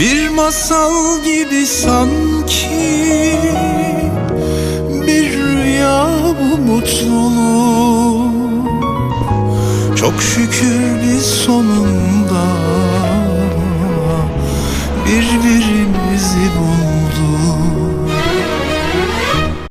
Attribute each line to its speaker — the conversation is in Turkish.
Speaker 1: Bir masal gibi sanki Bir rüya bu mutluluk Çok şükür biz sonunda Birbirimizi